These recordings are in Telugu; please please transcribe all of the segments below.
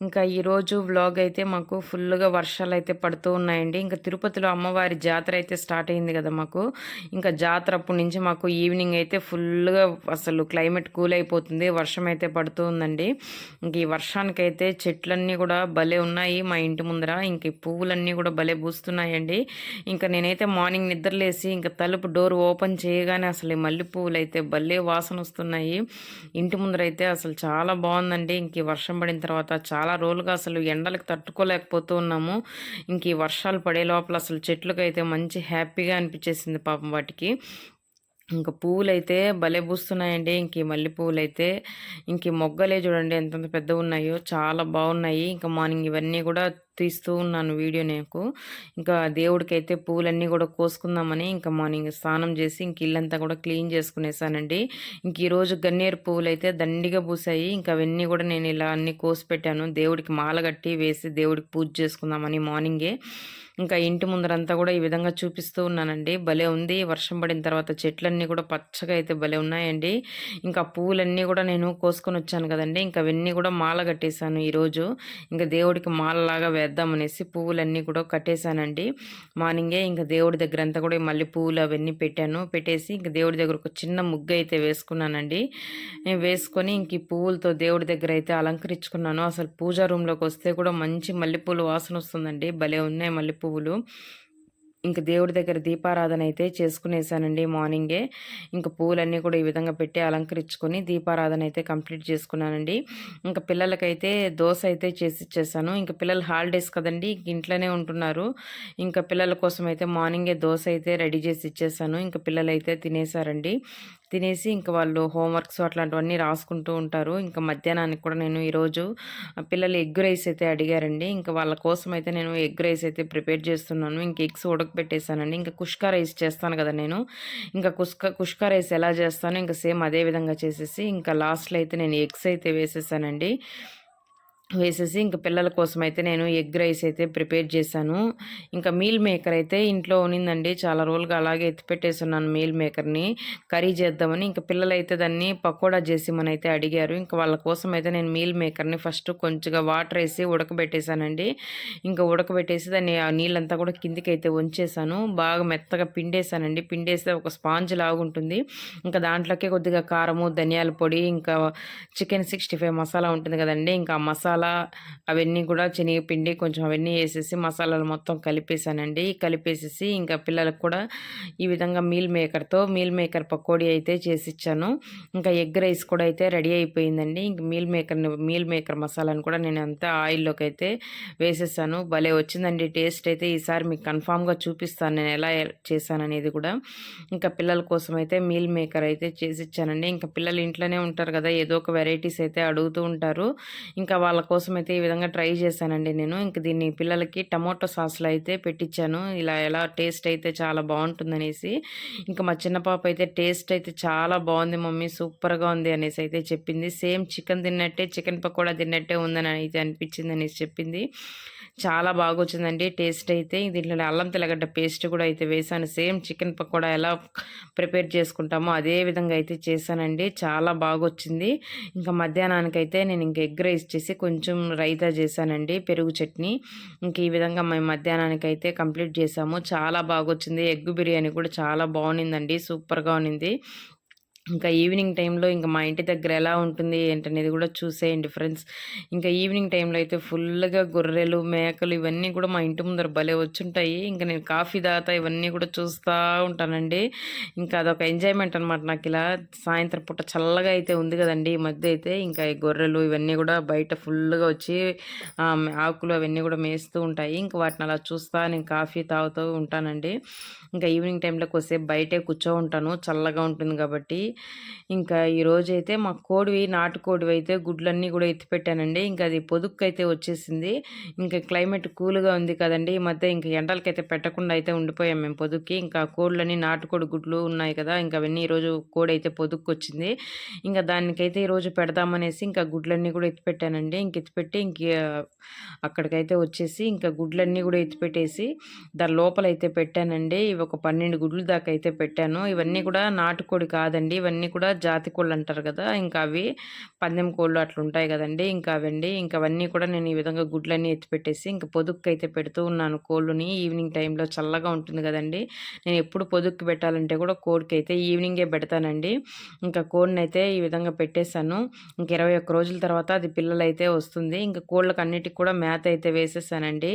ఇంకా ఈరోజు వ్లాగ్ అయితే మాకు ఫుల్గా వర్షాలు అయితే పడుతూ ఉన్నాయండి. ఇంకా తిరుపతిలో అమ్మవారి జాతర అయితే స్టార్ట్ అయింది కదా మాకు. ఇంకా జాతర అప్పటి నుంచి మాకు ఈవినింగ్ అయితే ఫుల్గా అసలు క్లైమేట్ కూల్ అయిపోతుంది. వర్షం అయితే పడుతూ ఉందండి. ఇంక ఈ వర్షానికైతే చెట్లన్నీ కూడా భలే ఉన్నాయి మా ఇంటి ముందర. ఇంక పువ్వులన్నీ కూడా భలే పూస్తున్నాయండి. ఇంకా నేనైతే మార్నింగ్ నిద్రలేసి ఇంకా తలుపు డోర్ ఓపెన్ చేయగానే అసలు ఈ మల్లె పువ్వులు అయితే భలే వాసన వస్తున్నాయి. ఇంటి ముందర అయితే అసలు చాలా బాగుందండి. ఇంక వర్షం పడిన తర్వాత చాలా చాలా రోజులుగా అసలు ఎండలకు తట్టుకోలేకపోతూ ఉన్నాము. ఇంక ఈ వర్షాలు పడే లోపల అసలు చెట్లకైతే మంచి హ్యాపీగా అనిపించేసింది పాపం వాటికి. ఇంకా పువ్వులు అయితే భలే పూస్తున్నాయండి. ఇంక మల్లె పువ్వులు అయితే ఇంక మొగ్గలే చూడండి ఎంతంత పెద్ద ఉన్నాయో చాలా బాగున్నాయి. ఇంకా మార్నింగ్ ఇవన్నీ కూడా తీస్తూ ఉన్నాను వీడియో నాకు. ఇంకా దేవుడికి అయితే పూలన్నీ కూడా కోసుకుందామని ఇంకా మార్నింగ్ స్నానం చేసి ఇంక ఇల్లంతా కూడా క్లీన్ చేసుకునేసానండి. ఇంక ఈరోజు గన్నేరు పువ్వులు అయితే దండిగా పూసాయి ఇంకా అవన్నీ కూడా నేను ఇలా అన్ని కోసి పెట్టాను. దేవుడికి మాల కట్టి వేసి దేవుడికి పూజ చేసుకుందామని మార్నింగే. ఇంకా ఇంటి ముందరంతా కూడా ఈ విధంగా చూపిస్తూ ఉన్నానండి. భలే ఉంది. వర్షం పడిన తర్వాత చెట్లన్నీ కూడా పచ్చగా అయితే భలే ఉన్నాయండి. ఇంకా పూలన్నీ కూడా నేను కోసుకొని వచ్చాను కదండి. ఇంకా అవన్నీ కూడా మాల కట్టేశాను ఈరోజు. ఇంకా దేవుడికి మాలలాగా వేద్దామనేసి పువ్వులన్నీ కూడా కట్టేశానండి. మార్నింగే ఇంకా దేవుడి దగ్గర అంతా కూడా మళ్ళీ పువ్వులు అవన్నీ పెట్టాను. పెట్టేసి ఇంకా దేవుడి దగ్గర ఒక చిన్న ముగ్గు అయితే వేసుకున్నానండి. వేసుకొని ఇంక ఈ పువ్వులతో దేవుడి దగ్గర అయితే అలంకరించుకున్నాను. అసలు పూజా రూమ్లోకి వస్తే కూడా మంచి మల్లెపూలు వాసన వస్తుందండి. భలే ఉన్నాయి మల్లెపూలు. పువ్వులు. ఇంక దేవుడి దగ్గర దీపారాధన అయితే చేసుకునేసానండి మార్నింగే. ఇంకా పూలన్నీ కూడా ఈ విధంగా పెట్టి అలంకరించుకొని దీపారాధన అయితే కంప్లీట్ చేసుకున్నానండి. ఇంకా పిల్లలకైతే దోశ అయితే చేసి ఇచ్చేసాను. ఇంకా పిల్లలు హాలిడేస్ కదండి ఇంట్లోనే ఉంటున్నారు. ఇంకా పిల్లల కోసం అయితే మార్నింగే దోశ అయితే రెడీ చేసి ఇచ్చేసాను. ఇంకా పిల్లలు అయితే తినేసారండి. తినేసి ఇంకా వాళ్ళు హోంవర్క్స్ అట్లాంటివన్నీ రాసుకుంటూ ఉంటారు. ఇంకా మధ్యాహ్నానికి కూడా నేను ఈరోజు పిల్లలు ఎగ్ రైస్ అయితే అడిగారండి. ఇంకా వాళ్ళ కోసం అయితే నేను ఎగ్ రైస్ అయితే ప్రిపేర్ చేస్తున్నాను. ఇంక ఎగ్స్ ఉడకబెట్టేసానండి ఇంకా కుష్కా రైస్ చేస్తాను కదా నేను. ఇంకా కుష్క కుష్కా రైస్ ఎలా చేస్తానో ఇంకా సేమ్ అదే విధంగా చేసేసి ఇంకా లాస్ట్లో అయితే నేను ఎగ్స్ అయితే వేసేసానండి. వేసేసి ఇంకా పిల్లల కోసం అయితే నేను ఎగ్ రైస్ అయితే ప్రిపేర్ చేశాను. ఇంకా మీల్ మేకర్ అయితే ఇంట్లో ఉన్నిందండి. చాలా రోజులుగా అలాగే ఎత్తిపెట్టేస్తున్నాను మీల్ మేకర్ని. కర్రీ చేద్దామని ఇంకా పిల్లలు అయితే దాన్ని పకోడా చేసి మనైతే అడిగారు. ఇంకా వాళ్ళ కోసం అయితే నేను మీల్ మేకర్ని ఫస్ట్ కొంచెంగా వాటర్ వేసి ఉడకబెట్టేశానండి. ఇంకా ఉడకబెట్టేసి దాన్ని ఆ నీళ్ళంతా కూడా కిందికి అయితే ఉంచేసాను బాగా మెత్తగా పిండేసానండి పిండేస్తే ఒక స్పాంజ్ లాగుంటుంది ఇంకా దాంట్లోకే కొద్దిగా కారము ధనియాల పొడి ఇంకా చికెన్ సిక్స్టీ మసాలా ఉంటుంది కదండి. ఇంకా మసాలా మసాలా అవన్నీ కూడా శనగపిండి కొంచెం అవన్నీ వేసేసి మసాలాలు మొత్తం కలిపేసానండి కలిపేసేసి ఇంకా పిల్లలకు కూడా ఈ విధంగా మీల్ మేకర్తో మీల్ మేకర్ పకోడీ అయితే చేసి ఇచ్చాను ఇంకా ఎగ్ రైస్ కూడా అయితే రెడీ అయిపోయిందండి. ఇంక మీల్ మేకర్ని మీల్ మేకర్ మసాలాను కూడా నేను అంతా ఆయిల్లోకి అయితే వేసేసాను. భలే వచ్చిందండి టేస్ట్ అయితే. ఈసారి మీకు కన్ఫామ్గా చూపిస్తాను నేను ఎలా చేశాననేది కూడా. ఇంకా పిల్లల కోసం అయితే మీల్ మేకర్ అయితే చేసి ఇచ్చానండి ఇంకా పిల్లలు ఇంట్లోనే ఉంటారు కదా ఏదో ఒక వెరైటీస్ అయితే అడుగుతూ ఉంటారు. ఇంకా వాళ్ళ కోసం అయితే ఈ విధంగా ట్రై చేశానండి నేను. ఇంక దీన్ని పిల్లలకి టమోటో సాస్లో అయితే పెట్టించాను ఇలా ఎలా టేస్ట్ అయితే చాలా బాగుంటుందనేసి. ఇంకా మా చిన్న పాప అయితే టేస్ట్ అయితే చాలా బాగుంది మమ్మీ. సూపర్గా ఉంది అనేసి అయితే చెప్పింది. సేమ్ చికెన్ తిన్నట్టే చికెన్ పకోడా తిన్నట్టే ఉందని అయితే అనిపించింది అనేసి చెప్పింది. చాలా బాగా వచ్చిందండి టేస్ట్ అయితే దీంట్లో అల్లం తెల్లగడ్డ పేస్ట్ కూడా అయితే వేసాను. సేమ్ చికెన్ పకోడా ఎలా ప్రిపేర్ చేసుకుంటామో అదే విధంగా అయితే చేశానండి. చాలా బాగా వచ్చింది ఇంకా మధ్యాహ్నానికి అయితే నేను ఇంక ఎగ్ రైస్ చేసి కొంచెం రైతా చేశానండి పెరుగు చట్నీ. ఇంక ఈ విధంగా మేము మధ్యాహ్నానికి అయితే కంప్లీట్ చేసాము. చాలా బాగా వచ్చింది ఎగ్ బిర్యానీ కూడా చాలా బాగుండిందండి సూపర్గా ఉన్నింది. ఇంకా ఈవినింగ్ టైంలో ఇంకా మా ఇంటి దగ్గర ఎలా ఉంటుంది ఏంటనేది కూడా చూసేయండి ఫ్రెండ్స్. ఇంకా ఈవినింగ్ టైంలో అయితే ఫుల్గా గొర్రెలు మేకలు ఇవన్నీ కూడా మా ఇంటి ముందర భలే వచ్చుంటాయి. ఇంకా నేను కాఫీ దాతా ఇవన్నీ కూడా చూస్తూ ఉంటానండి. ఇంకా అదొక ఎంజాయ్మెంట్ అనమాట నాకు ఇలా. సాయంత్రం పూట చల్లగా అయితే ఉంది కదండి ఈ మధ్య అయితే. ఇంకా ఈ గొర్రెలు ఇవన్నీ కూడా బయట ఫుల్గా వచ్చి ఆకులు అవన్నీ కూడా మేస్తూ ఉంటాయి. ఇంకా వాటిని అలా చూస్తా నేను కాఫీ తాగుతూ ఉంటానండి. ఇంకా ఈవినింగ్ టైంలో కొద్దిసేపు బయటే కూర్చో ఉంటాను. చల్లగా ఉంటుంది కాబట్టి. ఇంకా ఈరోజు అయితే మా కోడివి నాటుకోడివి అయితే గుడ్లన్నీ కూడా ఎత్తిపెట్టానండి ఇంకా అది పొదుక్కు అయితే వచ్చేసింది. ఇంకా క్లైమేట్ కూల్గా ఉంది కదండి. ఈ మధ్య ఇంకా ఎండలకైతే పెట్టకుండా అయితే ఉండిపోయాం మేము పొదుక్కి. ఇంకా కోళ్ళని నాటుకోడి గుడ్లు ఉన్నాయి కదా ఇంకా అవన్నీ ఈరోజు కోడి అయితే పొదుక్కు వచ్చింది ఇంకా దానికైతే ఈరోజు పెడదామనేసి ఇంకా గుడ్లన్నీ కూడా ఎత్తిపెట్టానండి ఇంక ఎత్తిపెట్టి ఇంక అక్కడికైతే వచ్చేసి ఇంకా గుడ్లన్నీ కూడా ఎత్తిపెట్టేసి దాని లోపల అయితే పెట్టానండి. ఇవి ఒక పన్నెండు గుడ్లు దాకా అయితే పెట్టాను. ఇవన్నీ కూడా నాటుకోడి కాదండి. ఇవన్నీ కూడా జాతి కోళ్ళు అంటారు కదా ఇంకా అవి పందెం కోళ్ళు అట్లా ఉంటాయి కదండి. ఇంకా అవండి ఇంకా అవన్నీ కూడా నేను ఈ విధంగా గుడ్లన్నీ ఎత్తిపెట్టేసి ఇంకా పొదుక్కు అయితే పెడుతూ ఉన్నాను. కోళ్ళుని ఈవినింగ్ టైంలో చల్లగా ఉంటుంది కదండి. నేను ఎప్పుడు పొదుక్కు పెట్టాలంటే కూడా కోడికి అయితే ఈవినింగే పెడతానండి. ఇంకా కోడిని అయితే ఈ విధంగా పెట్టేశాను. ఇంక ఇరవై ఒక్క రోజుల తర్వాత అది పిల్లలైతే వస్తుంది. ఇంకా కోళ్ళకి అన్నిటికి కూడా మేత అయితే వేసేసానండి.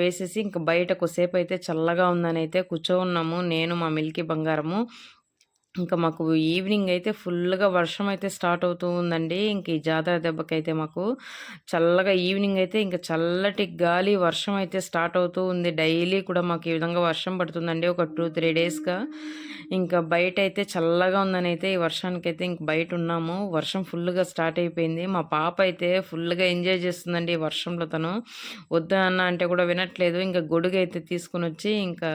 వేసేసి ఇంకా బయట కొద్దిసేపు అయితే చల్లగా ఉందని అయితే కూర్చో ఉన్నాము. నేను మా మిల్కీ బంగారము ఇంకా మాకు ఈవినింగ్ అయితే ఫుల్గా వర్షం అయితే స్టార్ట్ అవుతూ ఉందండి. ఇంక ఈ జాతర దెబ్బకైతే మాకు చల్లగా ఈవినింగ్ అయితే ఇంకా చల్లటి గాలి వర్షం అయితే స్టార్ట్ అవుతూ ఉంది. డైలీ కూడా మాకు ఈ విధంగా వర్షం పడుతుందండి ఒక టూ త్రీ డేస్గా. ఇంకా బయట అయితే చల్లగా ఉందని అయితే ఈ వర్షానికి అయితే ఇంక బయట ఉన్నాము. వర్షం ఫుల్గా స్టార్ట్ అయిపోయింది. మా పాప అయితే ఫుల్గా ఎంజాయ్ చేస్తుందండి ఈ వర్షంలో తను. వద్దా అన్న అంటే కూడా వినట్లేదు. ఇంకా గొడుగు అయితే తీసుకుని వచ్చి ఇంకా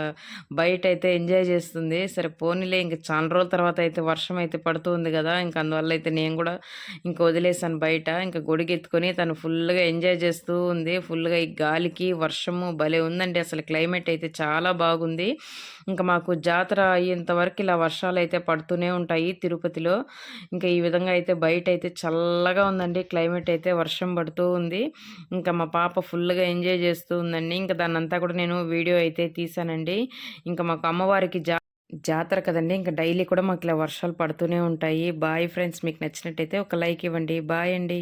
బయట అయితే ఎంజాయ్ చేస్తుంది. సరే పోనీలే ఇంకా చాలా రోజుల తర్వాత అయితే వర్షం అయితే పడుతుంది కదా ఇంకా అందువల్ల అయితే నేను కూడా ఇంకా వదిలేసాను బయట. ఇంకా గొడుగెత్తుకొని తను ఫుల్గా ఎంజాయ్ చేస్తూ ఉంది. ఫుల్గా ఈ గాలికి వర్షము భలే ఉందండి. అసలు క్లైమేట్ అయితే చాలా బాగుంది. ఇంకా మాకు జాతర అయ్యేంత వరకు ఇలా వర్షాలు అయితే పడుతూనే ఉంటాయి తిరుపతిలో. ఇంకా ఈ విధంగా అయితే బయట అయితే చల్లగా ఉందండి. క్లైమేట్ అయితే వర్షం పడుతూ ఉంది. ఇంకా మా పాప ఫుల్గా ఎంజాయ్ చేస్తూ ఉందండి. ఇంకా దాన్నంతా కూడా నేను వీడియో అయితే తీసానండి. ఇంకా మాకు అమ్మవారికి జా జాతర కదండి. ఇంకా డైలీ కూడా మాకు ఇలా వర్షాలు పడుతూనే ఉంటాయి. బాయ్ ఫ్రెండ్స్ మీకు నచ్చినట్టయితే ఒక లైక్ ఇవ్వండి. బాయ్ అండి.